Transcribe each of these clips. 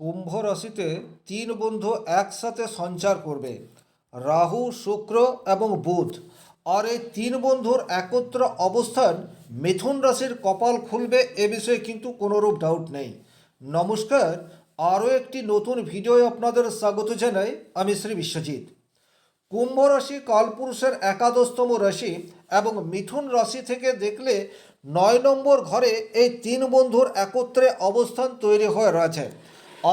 কুম্ভ রাশিতে তিন বন্ধু একসাথে সঞ্চার করবে। রাহু, শুক্র এবং বুধ। আর এই তিন বন্ধুর একত্র অবস্থান মিথুন রাশির কপাল খুলবে এ বিষয়ে কিন্তু কোনোরূপ ডাউট নেই। নমস্কার। আরও একটি নতুন ভিডিও আপনাদের স্বাগত জানাই আমি শ্রী বিশ্বজিৎ। কুম্ভ রাশি কালপুরুষের একাদশতম রাশি এবং মিথুন রাশি থেকে দেখলে নয় নম্বর ঘরে এই তিন বন্ধুর একত্রে অবস্থান তৈরি হয়ে রয়েছে।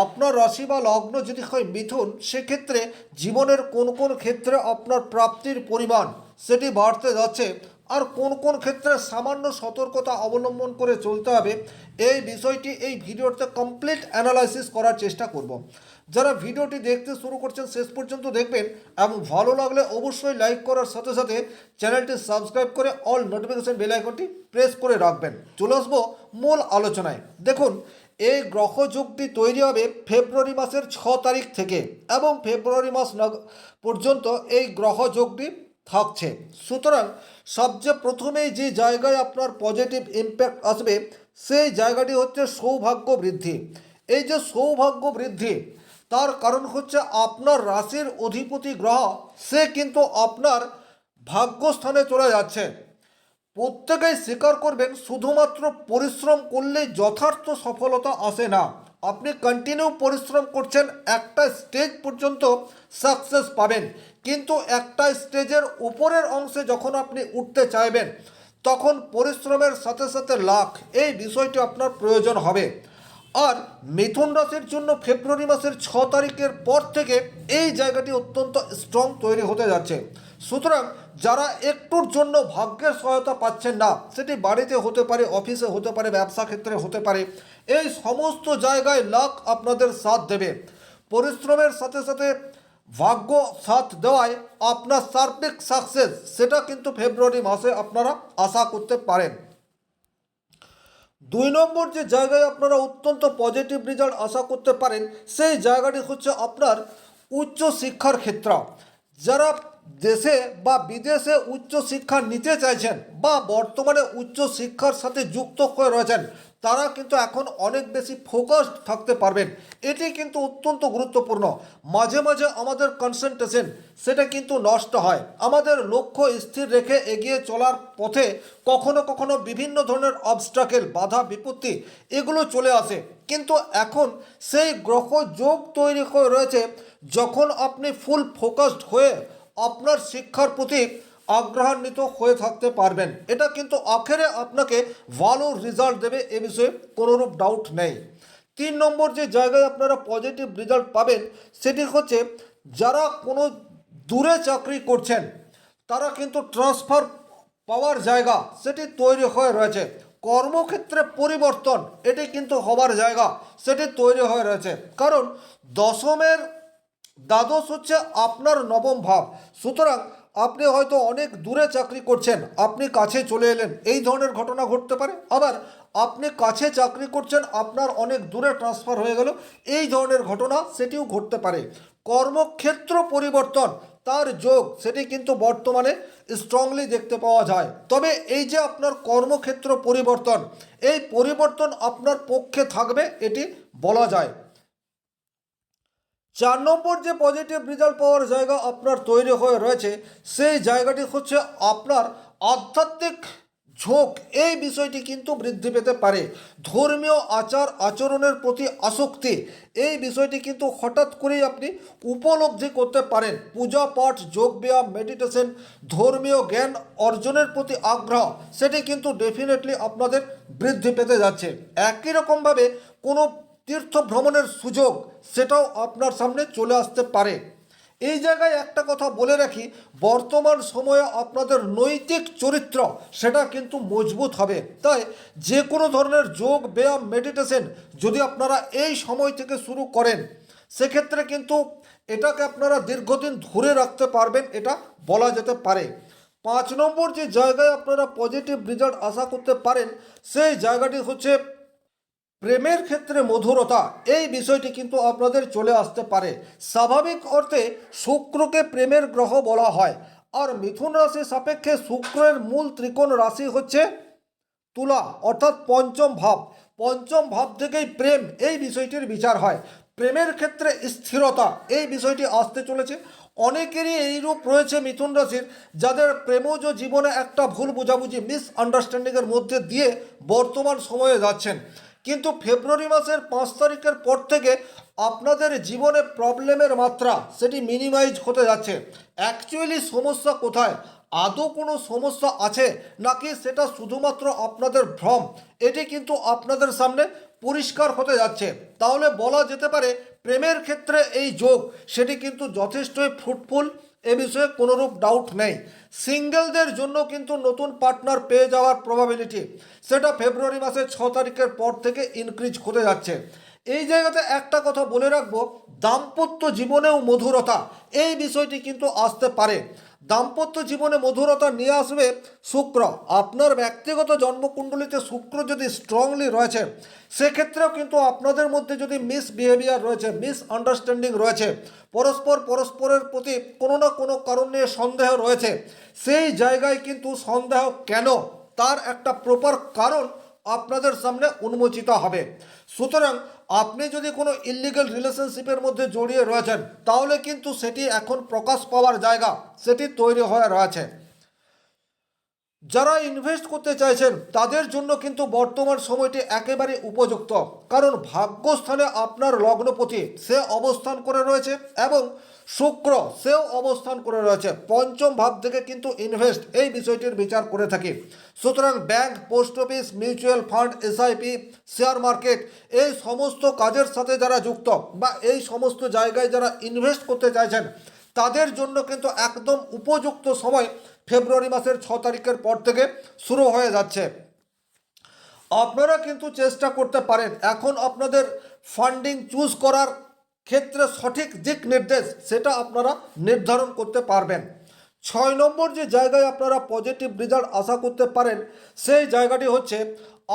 আপনার রাশি বা লগ্ন যদি হয় মিথুন, সেক্ষেত্রে জীবনের কোন কোন ক্ষেত্রে আপনার প্রাপ্তির পরিমাণ সেটি বাড়তে যাচ্ছে আর কোন কোন ক্ষেত্রে সামান্য সতর্কতা অবলম্বন করে চলতে হবে, এই বিষয়টি এই ভিডিওতে কমপ্লিট অ্যানালাইসিস করার চেষ্টা করব। যারা ভিডিওটি দেখতে শুরু করছেন, শেষ পর্যন্ত দেখবেন এবং ভালো লাগলে অবশ্যই লাইক করার সাথে সাথে চ্যানেলটি সাবস্ক্রাইব করে অল নোটিফিকেশন বেল আইকনটি প্রেস করে রাখবেন। চলে আসব মূল আলোচনায়। দেখুন এই গ্রহ যুগটি তৈরি হবে ফেব্রুয়ারি মাসের ছ তারিখ থেকে এবং ফেব্রুয়ারি মাস পর্যন্ত এই গ্রহ যোগটি থাকছে। সুতরাং সবচেয়ে প্রথমেই যে জায়গায় আপনার পজিটিভ ইম্প্যাক্ট আসবে, সেই জায়গাটি হচ্ছে সৌভাগ্য বৃদ্ধি। এই যে সৌভাগ্য বৃদ্ধি, তার কারণ হচ্ছে আপনার রাশির অধিপতি গ্রহ, সে কিন্তু আপনার ভাগ্যস্থানে চলে যাচ্ছে। প্রত্যেকেই স্বীকার করবেন, শুধুমাত্র পরিশ্রম করলেই যথার্থ সফলতা আসে না। আপনি কন্টিনিউ পরিশ্রম করছেন, একটা স্টেজ পর্যন্ত সাকসেস পাবেন। কিন্তু একটা স্টেজের উপরের অংশে যখন আপনি উঠতে চাইবেন, তখন পরিশ্রমের সাথে সাথে লাখ, এই বিষয়টি আপনার প্রয়োজন হবে। আর মিথুন রাশির জন্য ফেব্রুয়ারি মাসের ছ তারিখের পর থেকে এই জায়গাটি অত্যন্ত স্ট্রং তৈরি হতে যাচ্ছে। সুতরাং যারা একটুর জন্য ভাগ্যের সহায়তা পাচ্ছেন না, সেটি বাড়িতে হতে পারে, অফিসে হতে পারে, ব্যবসা ক্ষেত্রে হতে পারে, এই সমস্ত জায়গায় লাখ আপনাদের সাথ দেবে। পরিশ্রমের সাথে সাথে ভাগ্য সাথ দেওয়ায় আপনার সার্বিক সাকসেস সেটা কিন্তু ফেব্রুয়ারি মাসে আপনারা আশা করতে পারেন। দুই নম্বর যে জায়গায় আপনারা অত্যন্ত পজিটিভ রেজাল্ট আশা করতে পারেন, সেই জায়গাটি হচ্ছে আপনার উচ্চ শিক্ষার ক্ষেত্র। যারা দেশে বা বিদেশে উচ্চ শিক্ষা নিতে চাইছেন বা বর্তমানে উচ্চ শিক্ষার সাথে যুক্ত হয়ে রয়েছেন, তারা কিন্তু এখন অনেক বেশি ফোকাসড থাকতে পারবেন। এটি কিন্তু অত্যন্ত গুরুত্বপূর্ণ। মাঝে মাঝে আমাদের কনসেন্ট্রেশন সেটা কিন্তু নষ্ট হয়। আমাদের লক্ষ্য স্থির রেখে এগিয়ে চলার পথে কখনো কখনো বিভিন্ন ধরনের অবস্ট্রাকেল বাধা, বিপত্তি এগুলো চলে আসে। কিন্তু এখন সেই গ্রহ যোগ তৈরি হয়ে রয়েছে, যখন আপনি ফুল ফোকাসড হয়ে আপনার শিক্ষার প্রতি আগ্রহান্বিত হয়ে থাকতে পারবেন। এটা কিন্তু আখেরে আপনাকে ভালো রেজাল্ট দেবে এ বিষয়ে কোনোরূপ ডাউট নেই। তিন নম্বর যে জায়গায় আপনারা পজিটিভ রেজাল্ট পাবেন, সেটি হচ্ছে যারা কোনো দূরে চাকরি করছেন, তারা কিন্তু ট্রান্সফার পাওয়ার জায়গা সেটি তৈরি হয়ে রয়েছে। কর্মক্ষেত্রে পরিবর্তন, এটি কিন্তু হবার জায়গা সেটি তৈরি হয়ে রয়েছে। কারণ দশমের দ্বাদশ হচ্ছে আপনার নবম ভাব। সুতরাং আপনি হয়তো অনেক দূরে চাকরি করছেন, আপনি কাছে চলে এলেন, এই ধরনের ঘটনা ঘটতে পারে। আবার আপনি কাছে চাকরি করছেন, আপনার অনেক দূরে ট্রান্সফার হয়ে গেল, এই ধরনের ঘটনা সেটিও ঘটতে পারে। কর্মক্ষেত্র পরিবর্তন, তার যোগ, সেটি কিন্তু বর্তমানে স্ট্রংলি দেখতে পাওয়া যায়। তবে এই যে আপনার কর্মক্ষেত্র পরিবর্তন, এই পরিবর্তন আপনার পক্ষে থাকবে, এটি বলা যায়। চার নম্বর যে পজিটিভ রেজাল্ট পাওয়ার জায়গা আপনার তৈরি হয়ে রয়েছে, সেই জায়গাটি হচ্ছে আপনার আধ্যাত্মিক ঝোঁক। এই বিষয়টি কিন্তু বৃদ্ধি পেতে পারে। ধর্মীয় আচার আচরণের প্রতি আসক্তি, এই বিষয়টি কিন্তু হঠাৎ করেই আপনি উপলব্ধি করতে পারেন। পূজা পাঠ, যোগ ব্যায়াম মেডিটেশন ধর্মীয় জ্ঞান অর্জনের প্রতি আগ্রহ, সেটি কিন্তু ডেফিনেটলি আপনাদের বৃদ্ধি পেতে যাচ্ছে। একই রকমভাবে কোনো তীর্থ ভ্রমণের সুযোগ সেটাও আপনার সামনে চলে আসতে পারে। এই জায়গায় একটা কথা বলে রাখি, বর্তমান সময়ে আপনাদের নৈতিক চরিত্র সেটা কিন্তু মজবুত হবে। তাই যে কোনো ধরনের যোগ, ব্যায়াম মেডিটেশন যদি আপনারা এই সময় থেকে শুরু করেন, সেক্ষেত্রে কিন্তু এটাকে আপনারা দীর্ঘদিন ধরে রাখতে পারবেন, এটা বলা যেতে পারে। পাঁচ নম্বর যে জায়গায় আপনারা পজিটিভ রেজাল্ট আশা করতে পারেন, সেই জায়গাটি হচ্ছে প্রেমের ক্ষেত্রে মধুরতা, এই বিষয়টি কিন্তু আপনাদের চলে আসতে পারে। স্বাভাবিক অর্থে শুক্রকে প্রেমের গ্রহ বলা হয়। আর মিথুন রাশি সাপেক্ষে শুক্রের মূল ত্রিকোণ রাশি হচ্ছে তুলা, অর্থাৎ পঞ্চম ভাব। পঞ্চম ভাব থেকেই প্রেম, এই বিষয়টির বিচার হয়। প্রেমের ক্ষেত্রে স্থিরতা, এই বিষয়টি আসতে চলেছে। অনেকেরই এইরূপ রয়েছে মিথুন রাশির, যাদের প্রেমজ জীবনে একটা ভুল বোঝাবুঝি মিস আন্ডারস্ট্যান্ডিংয়ের মধ্যে দিয়ে বর্তমান সময়ে যাচ্ছেন। কিন্তু ফেব্রুয়ারি মাসের পাঁচ তারিখের পর থেকে আপনাদের জীবনে প্রবলেমের মাত্রা সেটি মিনিমাইজ হতে যাচ্ছে। অ্যাকচুয়ালি সমস্যা কোথায়? আদৌ কোনো সমস্যা আছে নাকি সেটা শুধুমাত্র আপনাদের ভ্রম? এটি কিন্তু আপনাদের সামনে পরিষ্কার হতে যাচ্ছে। তাহলে বলা যেতে পারে প্রেমের ক্ষেত্রে এই যোগ, সেটি কিন্তু যথেষ্টই ফ্রুটফুল এ বিষয়ে কোনোরূপ ডাউট নেই। সিঙ্গেলদের জন্য কিন্তু নতুন পার্টনার পেয়ে যাওয়ার প্রবাবিলিটি সেটা ফেব্রুয়ারি মাসের ছ তারিখের পর থেকে ইনক্রিজ হতে যাচ্ছে। এই জায়গাতে একটা কথা বলে রাখব, দাম্পত্য জীবনেও মধুরতা, এই বিষয়টি কিন্তু আসতে পারে। দাম্পত্য জীবনে মধুরতা নিয়ে আসবে শুক্র। আপনার ব্যক্তিগত জন্মকুণ্ডলিতে শুক্র যদি স্ট্রংলি রয়েছে, সেক্ষেত্রেও কিন্তু আপনাদের মধ্যে যদি মিস বিহেভিয়ার রয়েছে মিস আন্ডারস্ট্যান্ডিং রয়েছে, পরস্পর পরস্পরের প্রতি কোনো না কোনো কারণ সন্দেহ রয়েছে, সেই জায়গায় কিন্তু সন্দেহ কেন? তার একটা প্রপার কারণ আপনাদের সামনে উন্মোচিত হবে। সুতরাং আপনি যদি কোনো ইলিগাল রিলেশনশিপের মধ্যে জড়িয়ে রয়েছেন, তাহলে কিন্তু সেটি এখন প্রকাশ পাওয়ার জায়গা সেটি তৈরি হয়ে রয়েছে। যারা ইনভেস্ট করতে চাইছেন, তাদের জন্য কিন্তু বর্তমান সময়টি একেবারে উপযুক্ত। কারণ ভাগ্যস্থানে আপনার লগ্নপতি, সে অবস্থান করে রয়েছে এবং শুক্র সেও অবস্থান করে রয়েছে। পঞ্চম ভাব থেকে কিন্তু ইনভেস্ট এই বিষয়টির বিচার করে থাকি। সুতরাং bank post office mutual fund SIP share market এই সমস্ত কাজের সাথে যারা যুক্ত বা এই সমস্ত জায়গায় যারা ইনভেস্ট করতে চাইছেন, তাদের জন্য কিন্তু একদম উপযুক্ত সময় ফেব্রুয়ারি মাসের ছ তারিখের পর থেকে শুরু হয়ে যাচ্ছে। আপনারা কিন্তু চেষ্টা করতে পারেন। এখন আপনাদের ফান্ডিং চুজ করার ক্ষেত্রে সঠিক দিক নির্দেশ সেটা আপনারা নির্ধারণ করতে পারবেন। ছয় নম্বর যে জায়গায় আপনারা পজিটিভ রেজাল্ট আশা করতে পারেন, সেই জায়গাটি হচ্ছে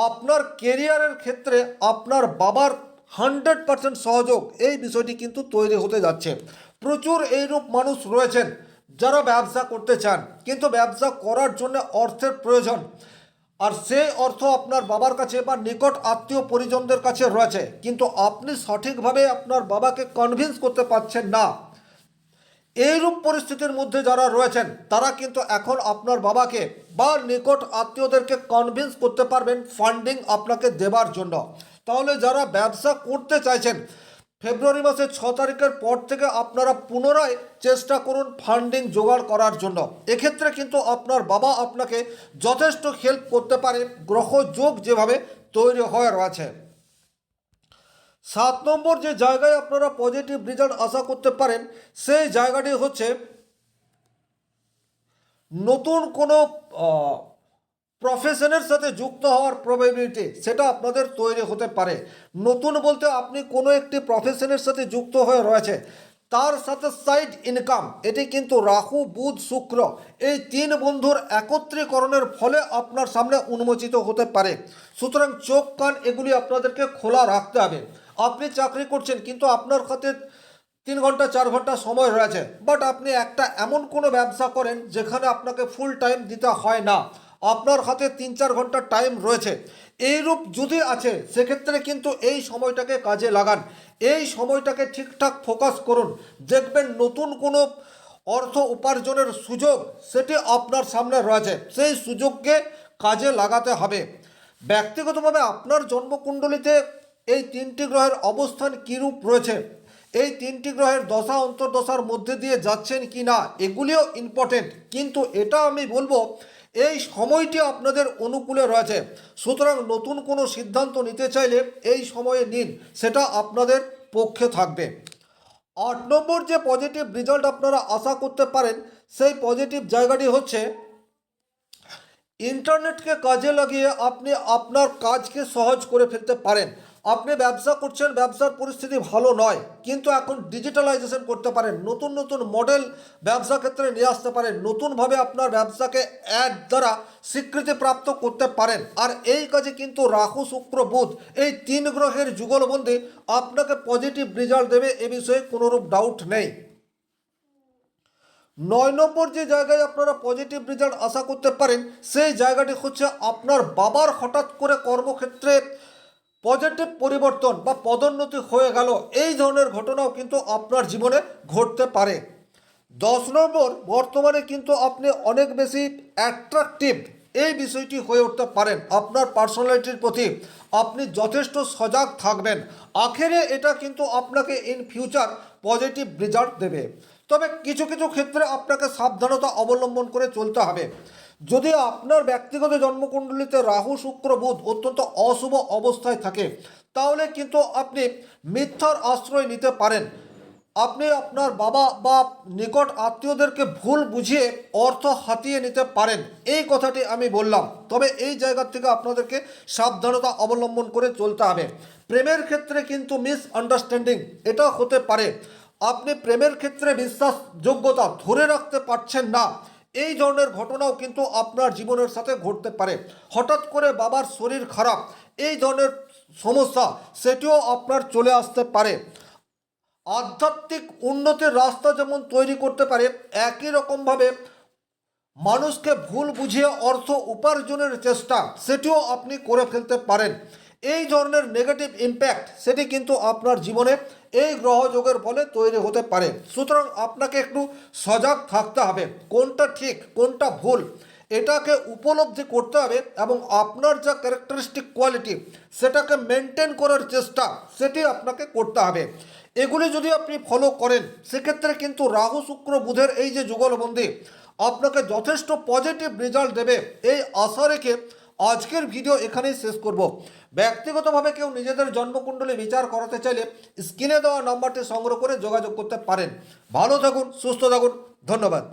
আপনার কেরিয়ারের ক্ষেত্রে আপনার বাবার হান্ড্রেড পার্সেন্ট সহযোগ, এই বিষয়টি কিন্তু তৈরি হতে যাচ্ছে। প্রচুর এইরূপ মানুষ রয়েছেন যারা ব্যবসা করতে চান, কিন্তু ব্যবসা করার জন্য অর্থের প্রয়োজন। আর সে অর্থ আপনার বাবার কাছে বা নিকট আত্মীয় পরিজনদের কাছে রয়েছে। কিন্তু আপনি সঠিকভাবে আপনার বাবাকে কনভিন্স করতে পারছেন না। এইরূপ পরিস্থিতির মধ্যে যারা রয়েছেন, তারা কিন্তু এখন আপনার বাবাকে বা নিকট আত্মীয়দেরকে কনভিন্স করতে পারবেন ফান্ডিং আপনাকে দেবার জন্য। তাহলে যারা ব্যবসা করতে চাইছেন ফেব্রুয়ারি মাসের ছ তারিখের পর থেকে আপনারা পুনরায় চেষ্টা করুন ফান্ডিং জোগাড় করার জন্য। এক্ষেত্রে কিন্তু আপনার বাবা আপনাকে যথেষ্ট হেল্প করতে পারে গ্রহযোগ যেভাবে তৈরি হয়ে রয়েছে। সাত নম্বর যে জায়গায় আপনারা পজিটিভ রেজাল্ট আশা করতে পারেন, সেই জায়গাটি হচ্ছে নতুন কোনো প্রফেশনের সাথে যুক্ত হওয়ার প্রবাবিলিটি সেটা আপনাদের তৈরি হতে পারে। নতুন বলতে আপনি কোনো একটি প্রফেশনের সাথে যুক্ত হয়ে রয়েছে, তার সাথে সাইড ইনকাম এটি কিন্তু রাহু, বুধ, শুক্র, এই তিন বন্ধুর একত্রীকরণের ফলে আপনার সামনে উন্মোচিত হতে পারে। সুতরাং চোখ, কান এগুলি আপনাদেরকে খোলা রাখতে হবে। আপনি চাকরি করছেন, কিন্তু আপনার খাতে তিন ঘণ্টা, চার ঘণ্টা সময় রয়েছে বাট আপনি একটা এমন কোনো ব্যবসা করেন যেখানে আপনাকে ফুল টাইম দিতে হয় না। আপনার হাতে তিন চার ঘণ্টার টাইম রয়েছে। এইরূপ যদি আছে, সেক্ষেত্রে কিন্তু এই সময়টাকে কাজে লাগান। এই সময়টাকে ঠিকঠাক ফোকাস করুন। দেখবেন নতুন কোনো অর্থ উপার্জনের সুযোগ সেটি আপনার সামনে রয়েছে। সেই সুযোগকে কাজে লাগাতে হবে। ব্যক্তিগতভাবে আপনার জন্মকুণ্ডলিতে এই তিনটি গ্রহের অবস্থান কীরূপ রয়েছে? এই তিনটি গ্রহের দশা, অন্তর্দশার মধ্যে দিয়ে যাচ্ছেন কি না এগুলিও ইম্পর্টেন্ট কিন্তু এটা আমি বলব এই সময়টি আপনাদের অনুকূলে রয়েছে। সুতরাং নতুন কোনো সিদ্ধান্ত নিতে চাইলে এই সময়ে নিন, সেটা আপনাদের পক্ষে থাকবে। আট নম্বর যে পজিটিভ রেজাল্ট আপনারা আশা করতে পারেন, সেই পজিটিভ জায়গাটি হচ্ছে ইন্টারনেটকে কাজে লাগিয়ে আপনি আপনার কাজকে সহজ করে ফেলতে পারেন। আপনি ব্যবসা করছেন, ব্যবসার পরিস্থিতি ভালো নয়, কিন্তু এখন ডিজিটালাইজেশন করতে পারেন, নতুন নতুন মডেল ব্যবসা ক্ষেত্রে নিয়ে আসতে পারেন, নতুনভাবে আপনার ব্যবসাকে অ্যাড দ্বারা স্বীকৃতি প্রাপ্ত করতে পারেন। আর এই কাজে কিন্তু রাহু, শুক্র, বুধ, এই তিন গ্রহের যুগলবন্দি আপনাকে পজিটিভ রেজাল্ট দেবে এ বিষয়ে কোনোরূপ ডাউট নেই। নয় নম্বর যে জায়গায় আপনারা পজিটিভ রেজাল্ট আশা করতে পারেন, সেই জায়গাটি হচ্ছে আপনার বাবার হঠাৎ করে কর্মক্ষেত্রে পজিটিভ পরিবর্তন বা পদোন্নতি হয়ে গেল। এই ধরনের ঘটনাও কিন্তু আপনার জীবনে ঘটতে পারে। দশ নম্বর, বর্তমানে কিন্তু আপনি অনেক বেশি অ্যাট্রাকটিভ এই বিষয়টি হয়ে উঠতে পারেন আপনার পার্সোনালিটির প্রতি। আপনি যথেষ্ট সজাগ থাকবেন। আখেরে এটা কিন্তু আপনাকে ইন ফিউচার পজিটিভ রেজাল্ট দেবে। তবে কিছু কিছু ক্ষেত্রে আপনাকে সাবধানতা অবলম্বন করে চলতে হবে। যদি আপনার ব্যক্তিগত জন্মকুণ্ডলিতে রাহু, শুক্র, বুধ অত্যন্ত অশুভ অবস্থায় থাকে, তাহলে কিন্তু আপনি মিথ্যার আশ্রয় নিতে পারেন। আপনি আপনার বাবা বা নিকট আত্মীয়দেরকে ভুল বুঝিয়ে অর্থ হাতিয়ে নিতে পারেন। এই কথাটি আমি বললাম। তবে এই জায়গা থেকে আপনাদেরকে সাবধানতা অবলম্বন করে চলতে হবে। প্রেমের ক্ষেত্রে কিন্তু মিস আন্ডারস্ট্যান্ডিং এটা হতে পারে। আপনি প্রেমের ক্ষেত্রে বিশ্বাসযোগ্যতা ধরে রাখতে পারছেন না। এই ধরনের ঘটনাও কিন্তু আপনার জীবনের সাথে ঘটতে পারে। হঠাৎ করে বাবার শরীর খারাপ, এই ধরনের সমস্যা, সেটিও আপনার চলে আসতে পারে। আধ্যাত্মিক উন্নতির রাস্তা যেমন তৈরি করতে পারে, একই রকমভাবে মানুষকে ভুল বুঝিয়ে অর্থ উপার্জনের চেষ্টা, সেটিও আপনি করে ফেলতে পারেন। এই ধরনের নেগেটিভ ইম্প্যাক্ট সেটি কিন্তু আপনার জীবনে এই গ্রহযোগের ফলে তৈরি হতে পারে। সুতরাং আপনাকে একটু সজাগ থাকতে হবে। কোনটা ঠিক, কোনটা ভুল, এটাকে উপলব্ধি করতে হবে এবং আপনার যা ক্যারেক্টারিস্টিক কোয়ালিটি সেটাকে মেনটেন করার চেষ্টা, সেটি আপনাকে করতে হবে। এগুলি যদি আপনি ফলো করেন, সেক্ষেত্রে কিন্তু রাহু, শুক্র, বুধের এই যে যুগলবন্দি, আপনাকে যথেষ্ট পজিটিভ রেজাল্ট দেবে। এই আশা রেখে আজকের ভিডিও এখানেই শেষ করব। ব্যক্তিগতভাবে কেউ নিজেদের জন্মকুণ্ডলী বিচার করাতে চাইলে স্ক্রিনে দেওয়া নম্বরটি সংগ্রহ করে যোগাযোগ করতে পারেন। ভালো থাকুন, সুস্থ থাকুন, ধন্যবাদ।